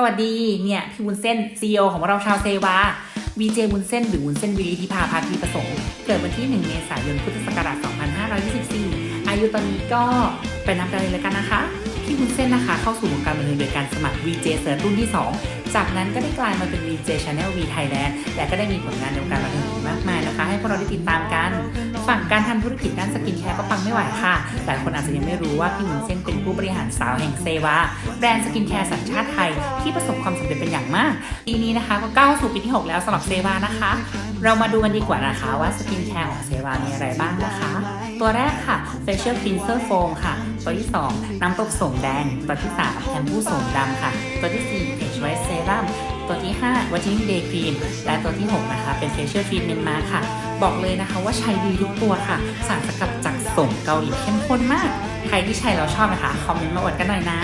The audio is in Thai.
สวัสดีเนี่ยพี่วุ้นเส้น CEO ของเราชาวเซวา VJ วุ้นเส้นหรือวุ้นเส้นวิริธิภาภาคีประสงค์เกิดวันที่ 1 เมษายนพุทธศักราช 2524 อายุตอนนี้ก็ไปนับกันเลยแล้วกันนะคะ พี่วุ้นเส้นนะคะ เข้าสู่วงการบันเทิงโดยการสมัคร VJ เซิร์ชรุ่นที่ 2 จากนั้นก็ได้กลายมาเป็น VJ Channel V Thailand และก็ได้มีผลงานในวงการบันเทิงมากมายนะคะ ให้พวกเราได้ติดตาม ฝั่งการทำธุรกิจด้านสกินแคร์ก็ปังไม่ไหวค่ะ หลายคนอาจจะยังไม่รู้ว่าพี่วุ้นเส้นเป็นผู้บริหารสาวแห่งเซวาแบรนด์สกินแคร์สัญชาติไทยที่ประสบความสำเร็จเป็นอย่างมาก ปีนี้นะคะก็ก้าวสู่ปีที่ 6 แล้วสำหรับเซวานะคะ เรามาดูกันดีกว่านะคะว่าสกินแคร์ของเซวามีอะไรบ้างนะคะ ตัวแรกค่ะ Facial Cleanser Foam ค่ะ ตัวที่ 2 น้ำตบโสมแดง ตัวที่3แชมพูโสมดำค่ะ ตัวที่4 Age White Serum ตัวที่5 Whitening Day Cream และตัวที่ 6 นะคะ เป็น Facial Treatment Mask ค่ะ บอกเลยนะคะว่าใช้ดีทุกตัวค่ะ สารสกัดจากโสมเกาหลีเข้มข้นมาก ใครที่ใช้แล้วชอบนะคะ คอมเมนต์มาอวดกันหน่อยนะ